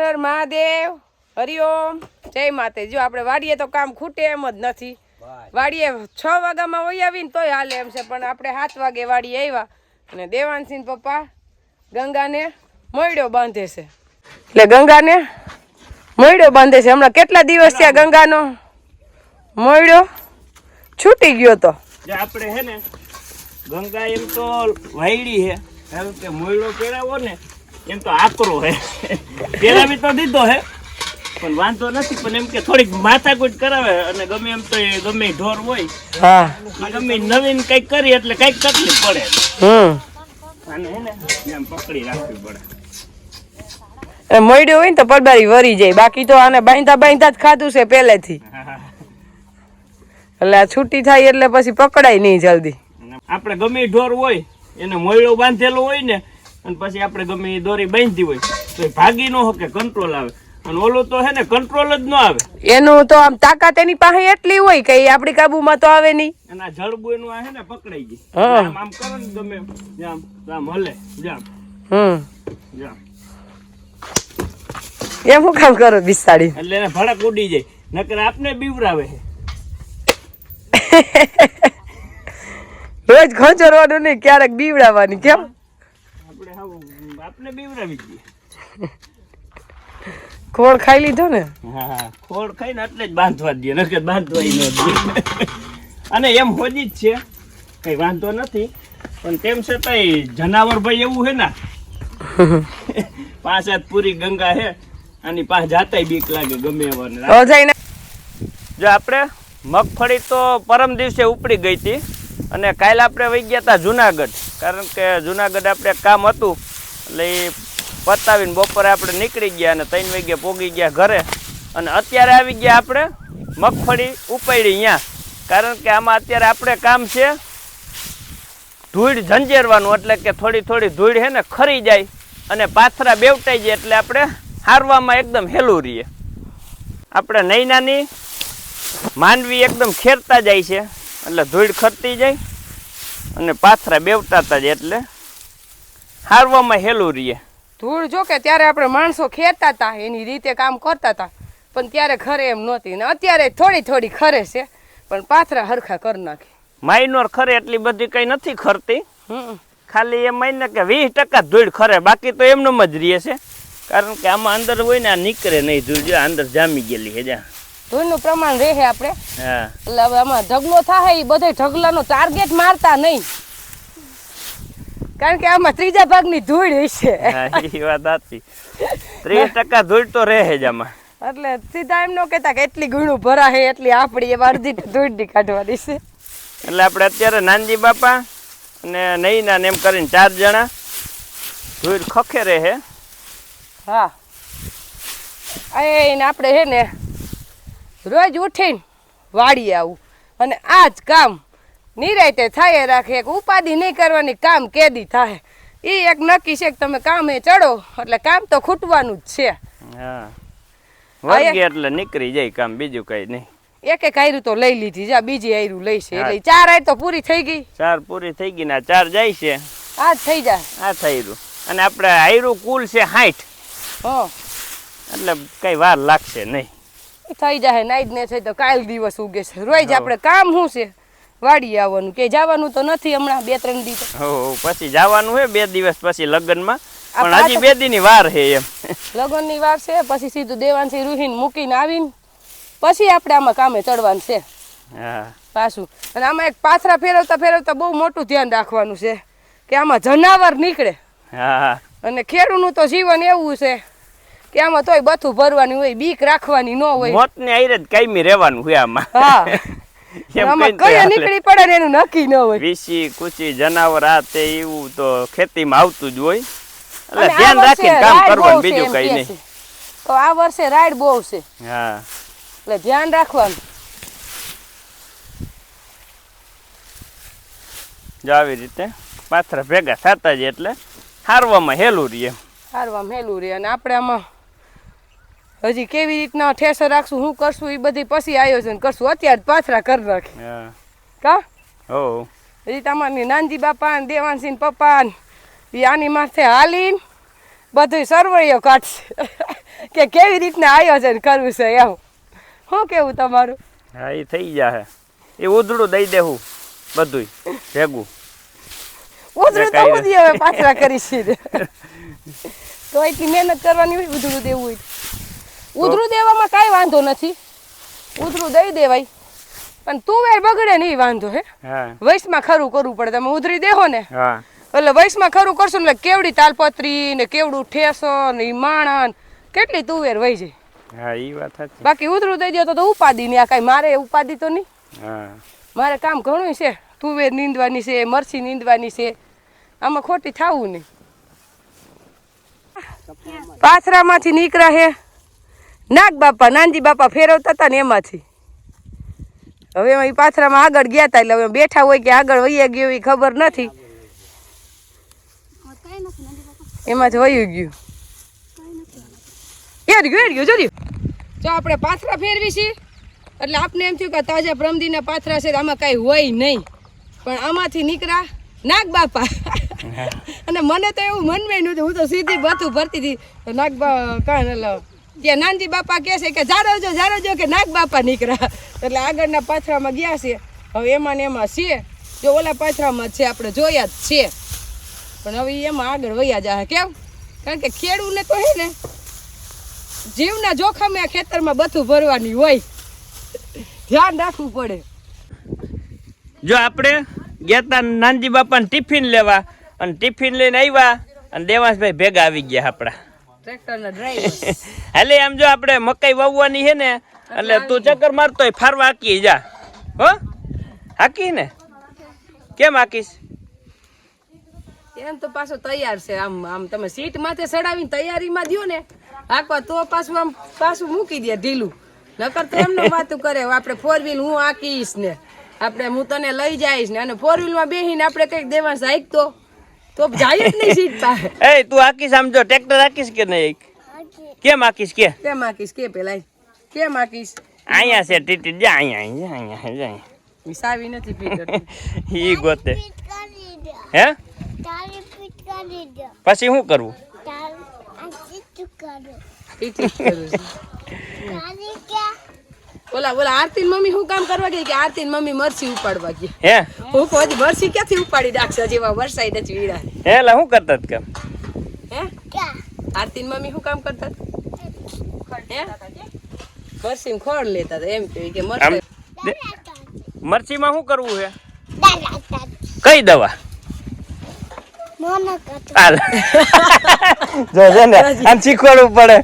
હર મહાદેવ. હરિઓમ જય માતે જો આપણે વાડીએ તો કામ ખૂટે એમ જ નથી. વાડીએ છ વાગ્યામાં વહી આવીને તોય હાલે એમ છે. પણ આપણે સાત વાગે વાડીએ આવ્યા અને દેવાનસિંહ પપ્પા ગંગાને મોયડો બાંધે છે. એટલે ગંગાને મોયડો બાંધે છે. હમણાં કેટલા દિવસ થયા ગંગાનો? મોયડો છૂટી ગયો તો. આપણે હે ને ગંગા એમ તો વાયડી હે. કે મોયડો પહેરાવો ને એમ તો આકરો હે. પેલા બી તો દીધો હે. પણ વાંધો નથી પણ એમ કે થોડીક માથાકૂટ કરાવે અને ગમે એમ તો એ ગમે ઢોર હોય હા. ગમે નવીન કંઈક કરી એટલે કંઈક તકલીફ પડે. હમ. અને હે ને એમ પકડી રાખવી પડે. એ મળ્યું હોય ને તો પડબારી વરી જાય. બાકી તો આને બાંધતા બાંધતા જ ખાધું છે પહેલેથી. એટલે આ છૂટી થાય એટલે પછી પકડાય નહીં જલ્દી. આપણે ગમે ઢોર હોય એને મોયડો બાંધેલો હોય ને અને પછી આપણે ગમે એ દોરી બાંધી હોય તો એ ભાગી ન શકે કંટ્રોલ આવે. અને ઓલું તો હે ને કંટ્રોલ જ ન આવે. એનું તો આમ તાકાત એની પાસે એટલી હોય કે આપણી કાબુમાં તો આવે નહીં. અને આ જળબુ એનું આ હે ને પકડાઈ ગઈ. આમ આમ કરો ને ગમે. જામ આમ હલે જામ હમ. જામ. એમ હું કામ કરો બિસાડી? એટલે એને ભડક ઉડી જાય. નકર આપને બીવરાવે રોજ ખોચરવાનું નહીં ક્યારેક બીવડાવવાની કેમ? આપણે હાવ આપને બીવરાવી દઈએ. ખોળ ખાઈ લીધો ને? હા ખોળ ખાઈને એટલે જ બાંધવા દઈએ નકર બાંધવા ન દઈએ. અને એમ હોજી જ છે કઈ વાંધો નથી પણ તેમ છતાંય જનાવર ભાઈ એવું હે ને પાંચ હાથ પૂરી ગંગા હે આની પાસે જાતાય બીક લાગે ગમે એવા જો આપણે મગફળી તો પરમ દિવસે ઉપડી ગઈ હતી. અને કાલે આપણે વહી ગયા હતા જુનાગઢ. કારણ કે જુનાગઢ આપણે કામ હતું. એટલે એ પતાવીને બપોરે આપણે નીકળી ગયા અને ત્રણ વાગ્યા પોગી ગયા ઘરે. અને અત્યારે આવી ગયા આપણે મગફળી ઉપાડી અહીંયા. કારણ કે આમાં અત્યારે આપણે કામ છે ધૂળ ઝંઝેરવાનું, એટલે કે થોડી થોડી ધૂળ છે ને ખરી જાય અને પાથરા બેવટાઈ જાય એટલે આપણે હારવામાં એકદમ હેલું રહીએ. આપણે નહીં નાની માનવી એકદમ ખેરતા જાય છે. એટલે ધૂળ ખરતી જાય અને પાથરા બેવટાતા જાય એટલે હારવામાં હેલું રહીએ. ધૂળ જો કે ત્યારે આપણે માણસો ખેતા હતા એની રીતે કામ કરતા હતા પણ ત્યારે ખરે એમ નહોતી. ને અત્યારે થોડી થોડી ખરે છે પણ પાથરા હરખા કરી નાખે. માઇનોર ખરે એટલી બધી કઈ નથી ખરતી. હમ. ખાલી એમ માઈને કે વીસ ટકા ધૂળ ખરે બાકી તો એમનેમ જ રહીએ છે. કારણ કે આમાં અંદર હોય ને આ નીકળે નહીં ધૂળ જો અંદર જામી ગયેલી છે જા. ધૂળનું પ્રમાણ રહે આપણે. એટલે હવે આમાં ઢગલો થાય એ બધે ઢગલાનો ટાર્ગેટ મારતા નહીં. કારણ કે આમાં ત્રીજા ભાગની ધૂળ હશે. એ વાત સાચી. ત્રીસ ટકા ધૂળ તો રહે જ આમાં. એટલે સીધા એમ ન કહેતા કે એટલી ગુણું ભરાશે એટલી આપણી એમ અડધી ધૂળની કાઢવાની છે. એટલે આપણે અત્યારે નાનજી બાપા અને નૈના ને એમ કરીને ચાર જણા ધૂળ ખખે રહે હા. એ આપણે છે ને રોજ ઉઠીને વાડીએ આવું. અને આ જ કામ નિરાયતે થાય રાખે. એક ઉપાધિ નહીં કરવાની કામ કેદી થાય. એ એક નક્કી છે કે તમે કામે ચડો એટલે કામ તો ખૂટવાનું જ છે. હા. વર્ગે એટલે નીકળી જાય કામ બીજું કઈ નહીં. એક એક આયરું તો લઈ લીધી જા બીજી આયરું લઈશે છે. એટલે ચાર આયર તો પૂરી થઈ ગઈ. ચાર પૂરી થઈ ગઈ ને ચાર જાય છે. આ થઈ જાય. આ થઈરું અને આપણે આયરું કુલ છે સાઠ હો. એટલે કઈ વાર લાગશે નહીં. થઈ જાય નાઈ જ ને થઈ તો કાલ દિવસ ઉગે છે. રોજ. આપણે કામ શું છે? વાડી આવવાનું. કે જવાનું તો નથી હમણાં બે ત્રણ દિવસ પછી જવાનું હે બે દિવસ પછી લગ્નમાં. પણ હજી બે દીની વાર છે એમ. લગ્નની વાર છે પછી સીધું દેવાનથી રૂહીને મૂકીને આવીને પછી આપણે આમાં કામે ચડવાનું છે. હા. પાછું. અને આમાં એક પાથરા ફેરવતા ફેરવતા બહુ મોટું ધ્યાન રાખવાનું છે કે આમાં જનાવર નીકળે. હા અને ખેડૂનું તો જીવન એવું છે કે આમાં તોય બથું ભરવાની હોય બીક રાખવાની ન હોય. મોત ને આઈરે જ કાયમી રહેવાનું હોય આમાં. હા. હાલે. નીકળી પડે ને એનું નક્કી ન હોય. કુચી જનાવર આ તે એવું તો ખેતીમાં આવતું જ હોય. એટલે આ ધ્યાન વર્ષે રાખીને કામ કરવાનું બીજું કઈ નહીં. તો આ વર્ષે રાઈડ બહુ છે. હા. એટલે ધ્યાન રાખવાનું. જો આવી રીતે પાથરા ભેગા થતા જ એટલે હારવામાં હેલું રે એમ. હારવા મેલું રહે. અને આપણે આમાં હજી કેવી રીતના ઠેસર રાખશું શું કરશું એ બધી પછી આયોજન કરશું. અત્યારે પાથરા કરી રાખી હા. કા? હો. હજી તમારી નાનજી બાપા ને દેવાનસિંહ પપ્પા ને આની માથે હાલીને બધું સરવૈયો કાઢશે. કે કેવી રીતના આયોજન કરવું છે એવું શું કેવું તમારું? હા એ થઈ જાય એ ઉધડું દઈ દેવું બધુંય ભેગું. ઉધડું તો ઉધી હવે પાછળ કરી છે. તો એટલી મહેનત કરવાની હોય ઉધડું દેવું હોય. ઉધરું દેવામાં કાંઈ વાંધો નથી. ઉધરું દઈ દેવાય. પણ તુવેર બગડે નહીં વાંધો હે? વૈશમાં ખરું કરવું પડે. તમે ઉધરી દેહો ને. એટલે વૈશમાં ખરું કરશો ને કેવડી તાલપત્રી ને કેવડું ઠેસો ને માણન કેટલી તુવેર વહી જાય. હા ઈ વાત સાચી. બાકી ઉધરું દઈ દો તો તો ઉપાદી નહીં આ કાંઈ મારે ઉપાદી તો નહીં. હા. મારે કામ ઘણું છે. તુવેર નીંદવાની છે મરચી નીંદવાની છે. આમાં ખોટી થાવું નહીં. પાથરામાંથી નીકળ્યા હે. નાગ બાપા નાનજી બાપા ફેરવતા હતા ને એમાંથી. હવે એમાં એ પાથરામાં આગળ ગયા હતા એટલે હવે બેઠા હોય કે આગળ વહી ગયો એ ખબર નથી. એમાંથી વહી ગયું. એડ ગયું એડ ગયું જોજો. જો આપણે પાથરા ફેરવી છીએ એટલે આપણે એમ થયું કે તાજા પ્રમદીના પાથરા છે આમાં કાંઈ હોય નહીં. પણ આમાંથી નીકળ્યા નાગ બાપા અને મને તો એવું મનમાં નહોતું હું તો સીધી બથું ભરતી હતી નાગ બા કાન એટલે ત્યાં નાનજી બાપા કહે છે કે જાડવજો જાડવજો કે નાગ બાપા નીકળ્યા એટલે આગળના પાથરામાં ગયા છે હવે એમાં ને એમાં છે જો ઓલા પાથરામાં જ છે, આપણે જોયા જ છે પણ હવે એમાં આગળ વયા જાય કેમ? કારણ કે ખેડૂને તો હે ને, જીવના જોખમે આ ખેતરમાં બધું ભરવાની હોય. ધ્યાન રાખવું પડે. જો આપણે ગયા તા નાનજી બાપાને ટિફિન લેવા, અને ટિફિન લઈને આવ્યા, અને દેવાંશભાઈ ભેગા આવી ગયા આપણા. ટ્રેક્ટરના ડ્રાઈવર હાલે આમ જો આપણે મકાઈ વાવવાની છે ને એટલે તું ચક્કર મારતો ફારવા હાકી જા. હો? હાકી ને? કેમ હાકીશ? એમ તો પાછો તૈયાર છે. આમ આમ તમે સીટ માથે ચડાવીને તૈયારીમાં દો ને હાકવા તો પાછું આમ પાછું મૂકી દે ઢીલું. નકર તો એમનો વાતું કરે આપણે ફોર વ્હીલ હું આકીશ ને? આપણે હું તને લઈ જઈશ ને અને ફોર વ્હીલમાં બેસીને આપણે કંઈક દેવા સાઈક તો તો જાય જ નહીં સીટ પાસે એ તું હાકીશ સમજો ટ્રેક્ટર આકીશ કે નહીં કેમ આકીશ કે? કેમ આકીશ? કે પેલા કેમ આકીશ? અહીંયા છે ટીટી જા અહીંયા અહીંયા અહીંયા જા અહીંયા. વિસાવી નથી પીટર ઈ ગોતે. હે? પછી શું કરવું? પીટી કરો. તારી છું. ઓલા ઓલા આરતી મમ્મી શું કામ કરવા ગઈ કે આરતી મમ્મી મરસી ઉપાડવા ગઈ? હે? હું કહું મરસી ક્યાંથી ઉપાડી નાખશે? હજી એમાં વરસાઈ નથી વીરા હે લા શું કરતા હતા કેમ હે? આરતી મમ્મી શું કામ કરતા? હે? મરસી ખોળ લેતા હતા એમ કે મરસી મરચીમાં શું કરવું છે કઈ દવા? હાલ. ને આમ શીખવાડવું પડે.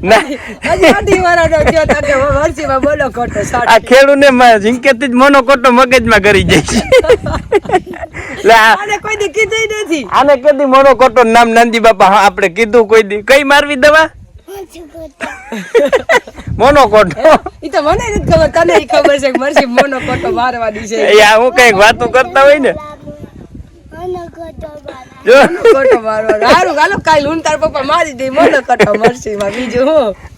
ના. હજી અઢી વાળાનો થયો તો કે મરસીમાં બોલો ખોટો આ સાટ ખેડૂને ઝીંકેથી જ મોનો કોટો મગજમાં કરી જાય છે. આને કોઈ દી કીધું નથી. આને કદી મોનો કોટો નામ નંદી બાપા. આપડે આપણે કીધું કોઈ દી. કઈ મારવી દવા? મોનો કોટો ઈ તો મને નથી ખબર તને ખબર છે કે મરસી મોનો મારવાની છે. એ હું કંઈક વાતો કરતા હોય ને.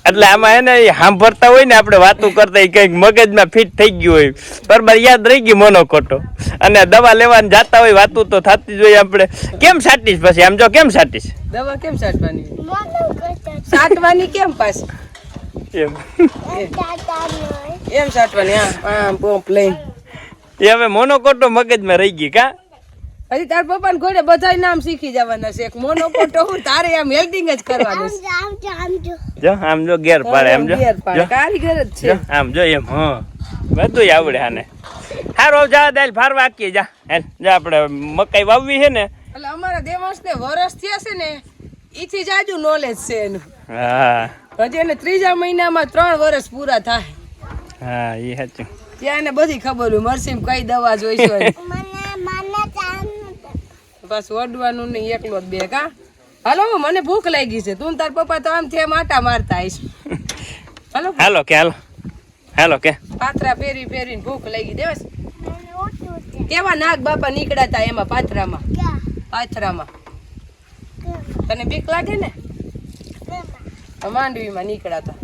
એટલે આમાં એને સાંભળતા હોય ને આપણે વાતો કરતા ઈ મગજમાં ફિટ થઈ ગયું હોય. બરાબર યાદ રહી ગયું મોનો ખોટો અને દવા લેવાની જાતા હોય વાતું તો થતી જ હોય આપણે. કેમ સાટીશ પછી? આમ જો કેમ સાટીશ દવા કેમ સાટવાની સાટવાની કેમ પાછી? એમ. એમ સાટવાની હા આમ પોંપ લઈને. એ હવે મોનો કોટો મગજમાં રહી ગઈ કા? હજી તાર પપ્પા ને ઘોડે બધા નામ શીખી જવાના છે. એક મોનો કોટો હું તારે આમ હેલ્ડિંગ જ કરવાનું છે. જો આમ જો. ગેર પાડે આમ જો. કારીગર જ છે. આમ જો એમ હ. બધું આવડે આને. હારો જા દાલ ફારવા વાકી જા. હેલ જા આપણે મકાઈ વાવવી છે ને. એટલે અમારા દેવાંશ ને વરસ થયા છે ને ઈથી જાજુ નોલેજ છે એનું. હા. હજી એને ત્રીજા મહિનામાં ત્રણ વર્ષ પૂરા થાય. હા એ સાચું. ત્યાં એને બધી ખબર હોય મરસીમ કઈ દવા જોઈશે. બસ અડવાનું નહીં એકલો જ બેગ હા? હાલો મને ભૂખ લાગી છે. તું તાર પપ્પા તો આમ છે માટા મારતા આવીશ હાલો. હાલો કે હાલો. હાલો કે. પાથરા ફેરી ફેરીને ભૂખ લાગી દેવસ કેવા નાગ બાપા નીકળ્યા તા એમાં પાથરામાં? પાથરામાં. તને બીક લાગે ને? માંડવીમાં નીકળ્યા હતા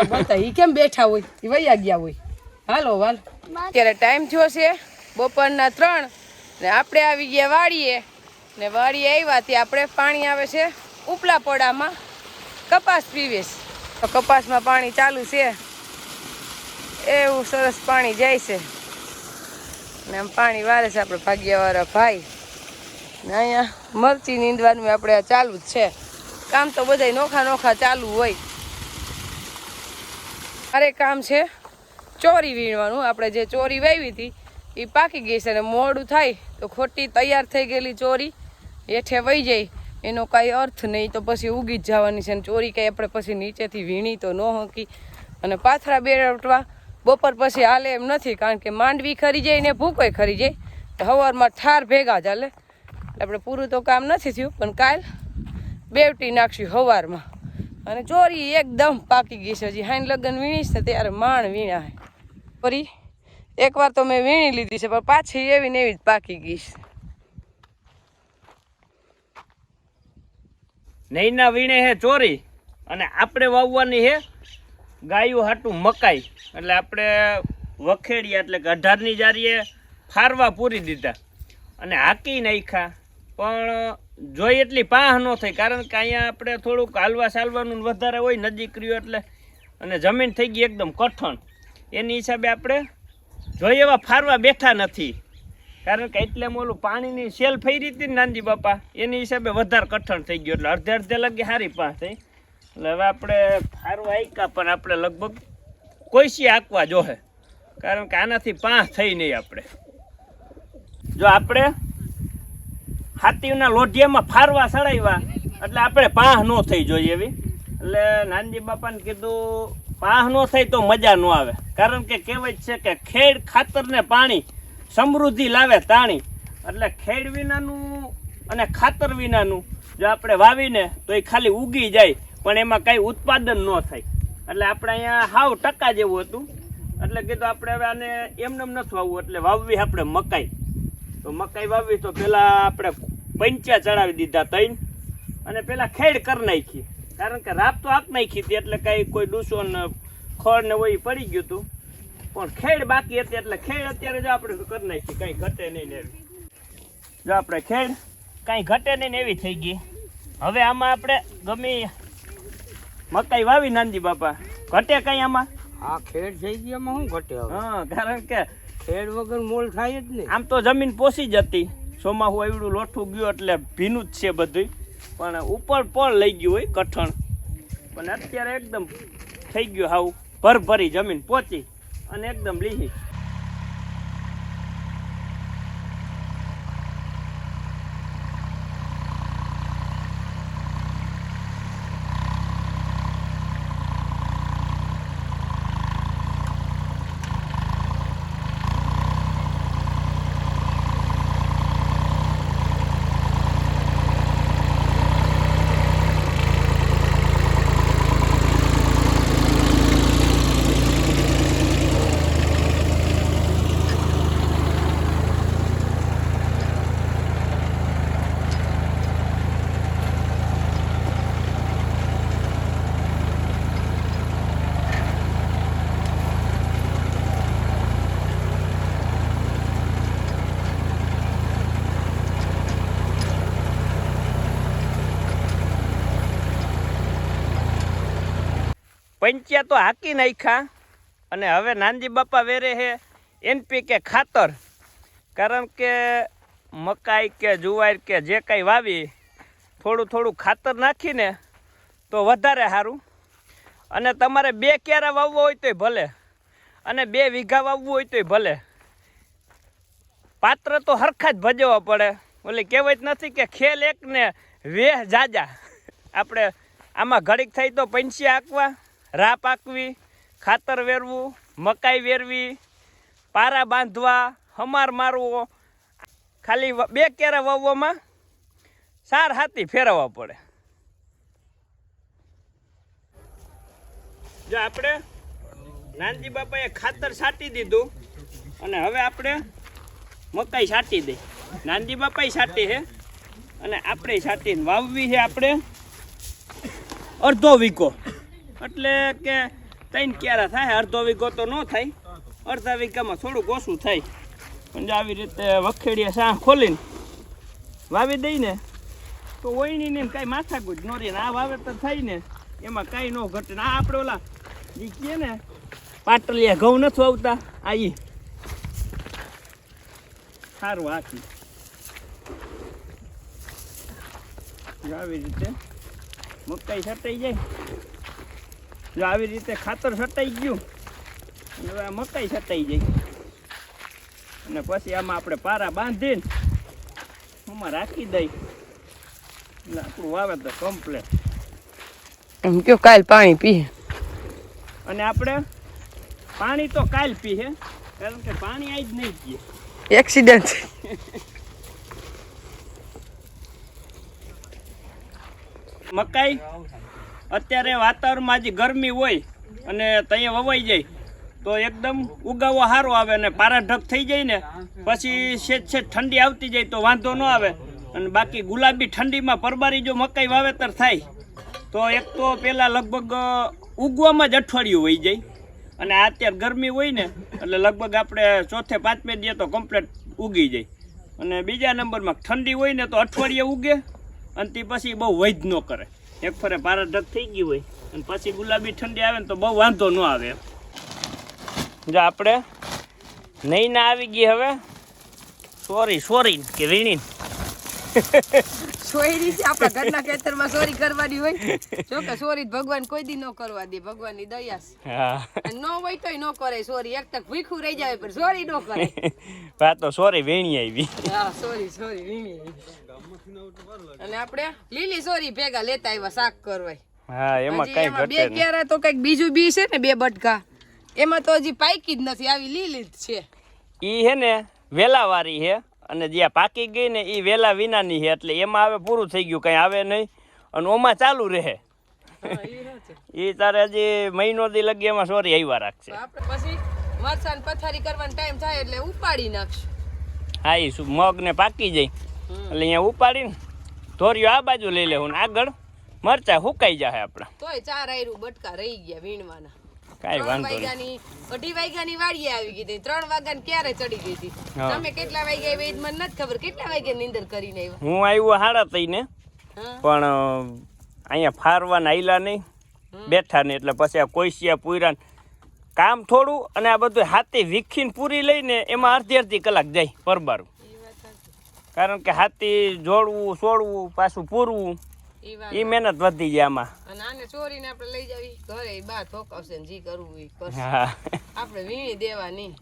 એ બતા ઈ કેમ બેઠા હોય? એ વૈયા ગયા હોય. હાલો હાલ. અત્યારે ટાઈમ થયો છે. બપોરના ત્રણ ને આપણે આવી ગયા વાડીએ ને વાડીએ આવ્યા ત્યાં આપણે પાણી આવે છે ઉપલા પોડામાં કપાસ પીવે છે. તો કપાસમાં પાણી ચાલુ છે. એવું સરસ પાણી જાય છે. ને આમ પાણી વારે છે આપણે ભાગ્યવાળા ભાઈ. ને અહીંયા મરચી નીંદવાનું આપણે આ ચાલુ જ છે. કામ તો બધાય નોખા નોખા ચાલુ હોય. મારે કામ છે ચોરી વીણવાનું. આપણે જે ચોરી વાવી હતી એ પાકી ગઈ છે અને મોડું થાય તો ખોટી તૈયાર થઈ ગયેલી ચોરી. હેઠે વહી જાય. એનો કાંઈ અર્થ નહીં તો પછી ઉગી જ જવાની છે અને ચોરી કંઈ આપણે પછી નીચેથી વીણી તો ન હકી. અને પાથરા બેરટવા બપોર પછી હાલે એમ નથી કારણ કે માંડવી ખરી જાય ને ભૂકોય ખરી જાય. તો સવારમાં ઠાર ભેગા હાલે. આપણે પૂરું તો કામ નથી થયું, પણ કાલ બેવટી નાખશું સવારમાં અને ચોરી એકદમ પાકી ગઈ છે. હજી હાઈન લગ્ન વીણીશ ને ત્યારે માણ વીણા ફરી એકવાર તો મેં વીણી લીધી છે, પણ પાછી એવી ને એવી જ પાકી ગઈ છે. નૈના વીણે હે ચોરી, અને આપણે વાવવાની હે ગાયું હાટું મકાઈ. એટલે આપણે વખેડિયા એટલે કે અઢારની જારીએ ફારવા પૂરી દીધા. અને હાકી નાખ્યા. પણ જોઈ એટલી પાહ ન થઈ, કારણ કે અહીંયા આપણે થોડુંક હાલવા ચાલવાનું વધારે હોય નજીક રહ્યું એટલે, અને જમીન થઈ ગઈ એકદમ કઠણ. એની હિસાબે આપણે જોઈ એવા ફારવા બેઠા નથી. કારણ કે એટલે એમ ઓલું પાણીની સેલ ફરી હતી ને નાનજી બાપા, એની હિસાબે વધારે કઠણ થઈ ગયું એટલે અડધે અડધે લગી હારી પાસ. થઈ એટલે હવે આપણે ફારવા આક્યા પણ આપણે લગભગ કોઈસી આંકવા જોહે. કારણ કે આનાથી પાંચ થઈ નહીં આપણે. જો આપણે હાથીના લોઢિયામાં ફારવા સડાવ્યા એટલે આપણે પાંહ ન થઈ જોઈએ એવી. એટલે નાનજી બાપાને કીધું પાંહ ન થાય તો મજા ન આવે. કારણ કે કહેવાય છે કે ખેડ ખાતર ને પાણી સમૃદ્ધિ લાવે તાણી. એટલે ખેડ વિનાનું અને ખાતર વિનાનું જો આપણે વાવીને તો એ ખાલી ઉગી જાય, પણ એમાં કાંઈ ઉત્પાદન ન થાય. એટલે આપણે અહીંયા હાવ ટકા જેવું હતું. એટલે કીધું આપણે હવે આને એમને નથી વાવવું, એટલે વાવવી આપણે મકાઈ. તો મકાઈ વાવી તો પેલા આપણે પંચા ચડાવી દીધા તૈન અને પેલા ખેડ કરી નાખી. કારણ કે રાત તો આપ નાખી હતી એટલે કાંઈ કોઈ ડૂસો ને ખોળ ને હોય પડી ગયું હતું. પણ ખેડ બાકી હતી એટલે ખેડ અત્યારે જો આપણે કરી નાખી કાંઈ ઘટે નહીં ને એવી. જો આપણે ખેડ કાંઈ ઘટે નહીં ને એવી થઈ ગઈ. હવે આમાં આપણે ગમે મકાઈ વાવી નાનજી બાપા. ઘટે કાંઈ આમાં? આ ખેડ થઈ ગયામાં શું ઘટે હા કારણ કે ખેડ વગર મોલ થાય જ નહીં. આમ તો જમીન પોસી જ હતી. સોમાહુ એવડું લોઠું ગયું એટલે ભીનું જ છે બધું પણ ઉપર પણ લઈ ગયું હોય કઠણ. પણ અત્યારે એકદમ થઈ ગયું હાવ. ભરભરી જમીન પહોંચી અને એકદમ લીહી. પંચ્યા તો હાકી નાખ્યા. અને હવે નાનજી બાપા વેરે હે એનપીકે ખાતર. કારણ કે મકાઈ કે જુવાર કે જે કાંઈ વાવી, થોડું થોડું ખાતર નાખીને તો વધારે સારું. અને તમારે બે કેરા વાવવો હોય તોય ભલે. અને બે વીઘા વાવવું હોય તોય ભલે. પાત્ર તો હરખા જ ભજવવા પડે. ઓલી કહેવત નથી કે ખેલ એક ને વેહ જાજા. આપણે આમાં ઘડીક થઈ તો પંછી આંકવા રા પાકવી ખાતર વેરવું, મકાઈ વેરવી, પારા બાંધવા, હમાર મારવો. ખાલી બે કેરા વાવવામાં સાર હાથી ફેરવવા પડે. જો આપણે નાનજી બાપાએ ખાતર છાંટી દીધું અને હવે આપણે મકાઈ છાંટી દઈ. નાનજી બાપાએ છાંટી છે અને આપણે છાંટીને વાવવી છે આપણે અડધો વીઘો. એટલે કે ત્રણ ક્યારા થાય, અડધો વીઘો તો ન થાય. અડધા વીઘામાં થોડુંક ઓછું થાય. પણ આવી રીતે વખેડીએ સાહ ખોલીને વાવી દઈને તો ઓયની ને કાંઈ માથાકૂટ ન રહે આ વાવેતર થાય ને, એમાં કાંઈ ન ઘટે આ આપણે ઓલા જે કહે ને, પાટલિયા ઘઉં નથી આવતા આ ઈ. સારું હાથી આવી રીતે મકાઈ છટાઈ જાય. જો આવી રીતે ખાતર છટાઈ ગયું. હવે આ મકાઈ છટાઈ જાય અને પછી આમાં આપણે પારા બાંધીને આમાં રાખી દઈ. એટલે આપણું વાવેતર કમ્પ્લેટ એમ કયો કાલ પાણી પીએ. અને આપણે પાણી તો કાલ પીએ કારણ કે પાણી આજ નહીં પીએ. એક્સિડન્ટ મકાઈ અત્યારે વાતાવરણમાં જે ગરમી હોય અને ત્યાં વવાઈ જાય, તો એકદમ ઉગાવો સારો આવે અને પારાઢક થઈ જાય ને, પછી સેજ સેજ ઠંડી આવતી જાય તો વાંધો ન આવે. અને બાકી ગુલાબી ઠંડીમાં પરબારી જો મકાઈ વાવેતર થાય, તો એક તો પહેલાં લગભગ ઉગવામાં જ અઠવાડિયું વહી જાય. અને અત્યારે ગરમી હોય ને, એટલે લગભગ આપણે ચોથે પાંચમે દે તો કમ્પ્લેટ ઉગી જાય. અને બીજા નંબરમાં ઠંડી હોય ને તો અઠવાડિયે ઉગે, અને તે પછી બહુ વૈધ ન કરે. એક ફરે પારાઢક થઈ ગયું હોય અને પછી ગુલાબી ઠંડી આવે ને તો બહુ વાંધો ન આવે. જો આપણે નહીં ના આવી ગઈ હવે. સોરી સોરી કે વીણી સોયરી છે આપણા ઘરના ખેતરમાં ચોરી કરવાની હોય. જો કે ચોરી ભગવાન કોઈ દી ન કરવા દે ભગવાનની દયા છે. હા. ન હોય તોય ન કરે ચોરી એક તક ભીખું રહી જાય પણ ચોરી ન કરે. વાત તો ચોરી વીણી આવી. હા ચોરી સોરી વીણી અને આપણે લીલી સોરી ભેગા લેતા આવ્યા શાક કરવાય. હા એમાં કઈ ઘટે બે કેરા તો કંઈક બીજું બી છે ને બે બટકા. એમાં તો હજી પાકી જ નથી આવી લીલી જ છે. ઈ હે ને વેલાવાળી છે અને જ્યાં પાકી ગઈ ને એ વેલા વિનાની છે એટલે એમાં હવે પૂરું થઈ ગયું કંઈ આવે નહીં. અને ઓમાં ચાલુ રહે. એ તારે હજી મહિનો દી લગી એમાં સોરી આવ્યા રાખશે. પછી મરચાં ને પથારી કરવાનો ટાઈમ થાય એટલે ઉપાડી નાખશું. હા એ શું મગ ને પાકી જાય. એટલે અહીંયા ઉપાડીને ધોર્યો આ બાજુ લઈ લેવું ને આગળ. મરચા હુકાઈ જાય આપણા. તોય ચાર આયરું બટકા રહી ગયા વીણવાના. કાંઈ વાંધો નહીં. અઢી વાગ્યાની વાડીએ આવી ગઈ હતી. ત્રણ વાગ્યા ક્યારે ચડી ગઈ હતી? તમે કેટલા વાગ્યા એ મને નથી ખબર. કેટલા વાગ્યા નીંદર કરીને આવ્યા? હું આવ્યો હાડા થઈને પણ અહીંયા ફારવાના આયલા નહીં. બેઠા નહીં એટલે પછી આ કોઈસિયા પૂરા કામ થોડું અને આ બધું હાથી વીખીને પૂરી લઈને એમાં અડધી અડધી કલાક જાય પરબારું. કારણ કે હાથી જોડવું છોડવું પાછું પૂરવું. ઈ મહેનત વધી જાય આમાં. અને આને ચોરીને આપણે લઈ જાવી. ઘરે બા ઠોકાવશે ને જી કરવું એ કરશે. આપણે વીણી દેવાની.